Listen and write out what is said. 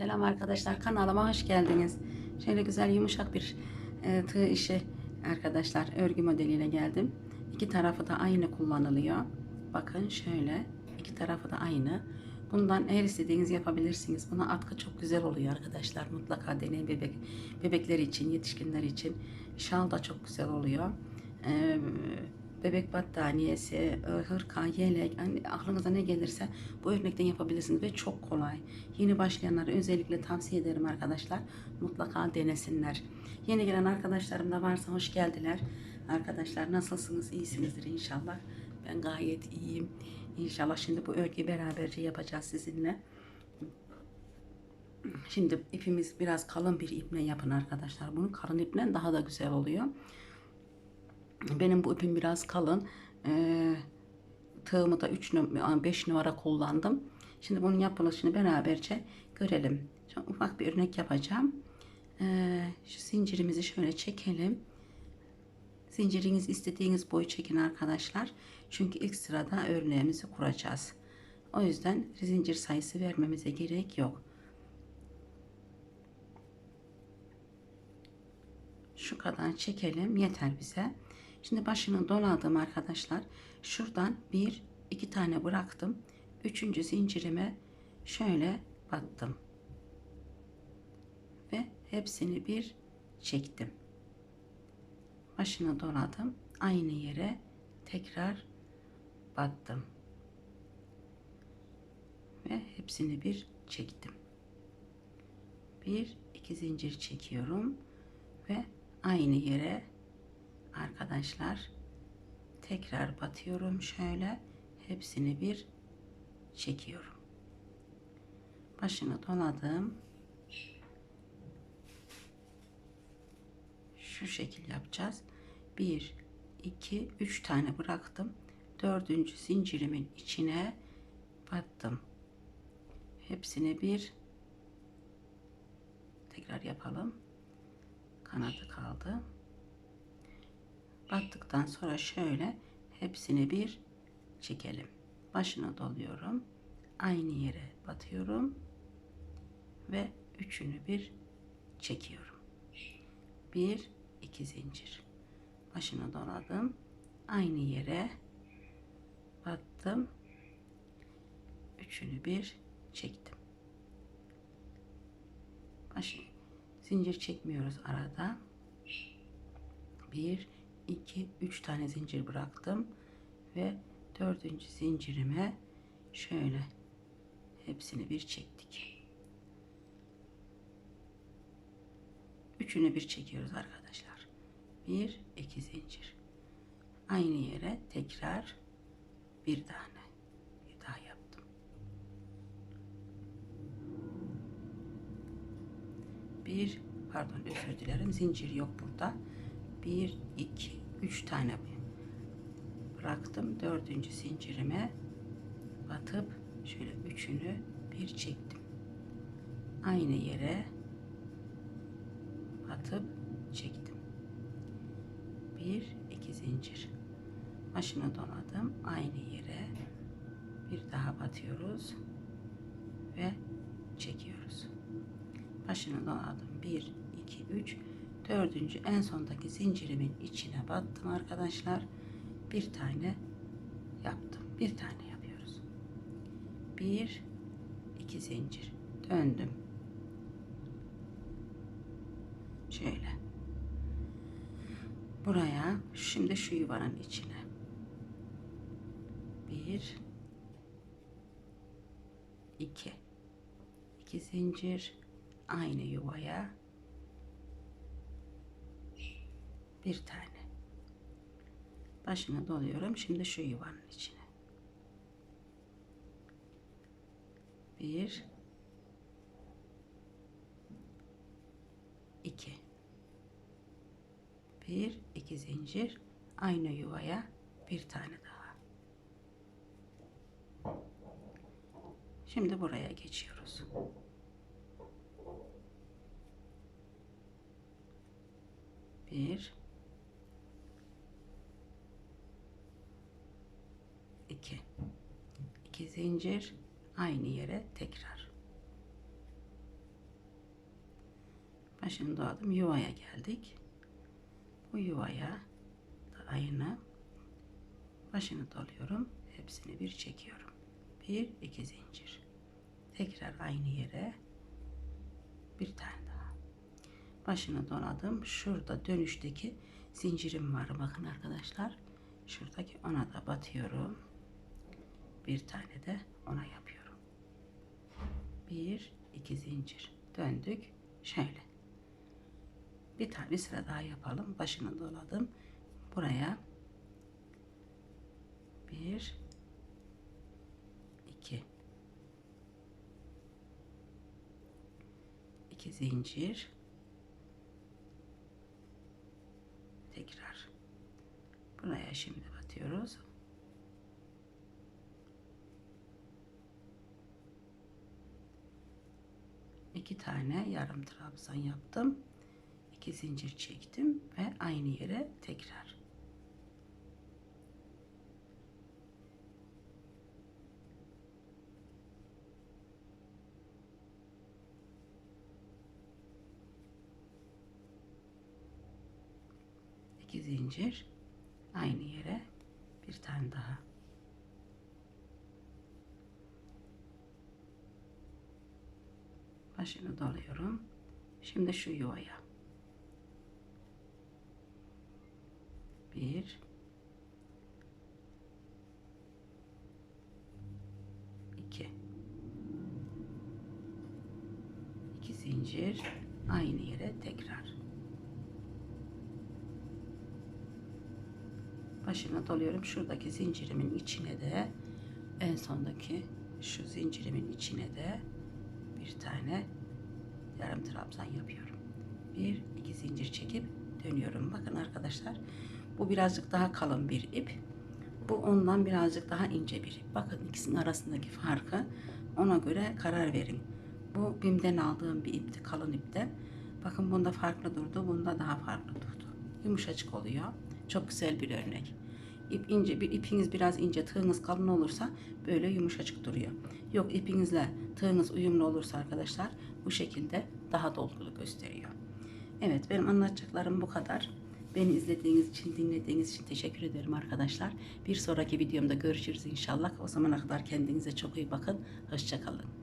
Selam arkadaşlar kanalıma hoş geldiniz. Şöyle güzel yumuşak bir e, tığ işi arkadaşlar örgü modeliyle geldim. İki tarafı da aynı kullanılıyor. Bakın şöyle iki tarafı da aynı. Bundan her istediğiniz yapabilirsiniz. Buna atkı çok güzel oluyor arkadaşlar. Mutlaka deneyin bebek bebekler için, yetişkinler için. Şal da çok güzel oluyor. Ee, bebek battaniyesi, hırka, yelek, hani aklınıza ne gelirse bu örnekten yapabilirsiniz ve çok kolay. Yeni başlayanlara özellikle tavsiye ederim arkadaşlar. Mutlaka denesinler. Yeni gelen arkadaşlarım da varsa hoş geldiler. Arkadaşlar nasılsınız? İyisinizdir inşallah. Ben gayet iyiyim. İnşallah şimdi bu örgüyü beraberce yapacağız sizinle. Şimdi ipimiz biraz kalın bir iple yapın arkadaşlar. Bunu kalın iple daha da güzel oluyor. Benim bu ipim biraz kalın. Ee, tığımı da 3 5 numara kullandım. Şimdi bunun yapılışını beraberce görelim. Şimdi ufak bir örnek yapacağım. Ee, şu zincirimizi şöyle çekelim. Zinciriniz istediğiniz boyu çekin arkadaşlar. Çünkü ilk sırada örneğimizi kuracağız. O yüzden zincir sayısı vermemize gerek yok. Şu kadar çekelim yeter bize. Şimdi başını doladım arkadaşlar. Şuradan bir iki tane bıraktım. Üçüncü zincirime şöyle battım. Ve hepsini bir çektim. Başını doladım. Aynı yere tekrar battım. Ve hepsini bir çektim. Bir iki zincir çekiyorum ve aynı yere arkadaşlar tekrar batıyorum şöyle hepsini bir çekiyorum. Başını doladım. Şu şekil yapacağız. 1 2 3 tane bıraktım. Dördüncü zincirimin içine battım. Hepsini bir tekrar yapalım. Kanadı kaldı battıktan sonra şöyle hepsini bir çekelim. Başına doluyorum. Aynı yere batıyorum ve üçünü bir çekiyorum. Bir iki zincir. Başına doladım. Aynı yere battım. Üçünü bir çektim. Başını zincir çekmiyoruz arada. Bir 2 3 tane zincir bıraktım ve dördüncü zincirime şöyle hepsini bir çektik. Üçünü bir çekiyoruz arkadaşlar. Bir iki zincir. Aynı yere tekrar bir tane bir daha yaptım. Bir pardon özür dilerim zincir yok burada. Bir iki 3 tane bıraktım. Dördüncü zincirime batıp şöyle üçünü bir çektim. Aynı yere batıp çektim. Bir iki zincir. Başını doladım. Aynı yere bir daha batıyoruz ve çekiyoruz. Başını doladım. Bir, iki, üç, dördüncü en sondaki zincirimin içine battım arkadaşlar. Bir tane yaptım. Bir tane yapıyoruz. Bir iki zincir. Döndüm. Şöyle. Buraya şimdi şu yuvanın içine. Bir iki. İki zincir. Aynı yuvaya bir tane. Başına doluyorum şimdi şu yuvanın içine. Bir. İki. Bir iki zincir. Aynı yuvaya bir tane daha. Şimdi buraya geçiyoruz. Bir 2 2 zincir aynı yere tekrar Başını doladım. Yuvaya geldik. Bu yuvaya da aynı başını doluyorum. Hepsini bir çekiyorum. Bir, iki zincir. Tekrar aynı yere bir tane daha. Başını doladım. Şurada dönüşteki zincirim var. Bakın arkadaşlar. Şuradaki ona da batıyorum. Bir tane de ona yapıyorum. Bir, iki zincir. Döndük. Şöyle. Bir tane sıra daha yapalım. Başını doladım. Buraya bir iki iki zincir tekrar buraya şimdi batıyoruz. İki tane yarım trabzan yaptım. iki zincir çektim ve aynı yere tekrar. iki zincir aynı yere bir tane daha. Başını doluyorum. Şimdi şu yuvaya. Bir. iki, iki zincir aynı yere tekrar. Başına doluyorum. Şuradaki zincirimin içine de en sondaki şu zincirimin içine de bir tane yarım trabzan yapıyorum. Bir iki zincir çekip dönüyorum. Bakın arkadaşlar bu birazcık daha kalın bir ip. Bu ondan birazcık daha ince bir ip. Bakın ikisinin arasındaki farkı ona göre karar verin. Bu BİM'den aldığım bir ipti kalın ipten. Bakın bunda farklı durdu. Bunda daha farklı durdu. Yumuşacık oluyor. Çok güzel bir örnek. İp ince bir ipiniz biraz ince tığınız kalın olursa böyle yumuşacık duruyor. Yok ipinizle tığınız uyumlu olursa arkadaşlar bu şekilde daha dolgulu gösteriyor. Evet benim anlatacaklarım bu kadar. Beni izlediğiniz için, dinlediğiniz için teşekkür ederim arkadaşlar. Bir sonraki videomda görüşürüz inşallah. O zamana kadar kendinize çok iyi bakın. Hoşçakalın.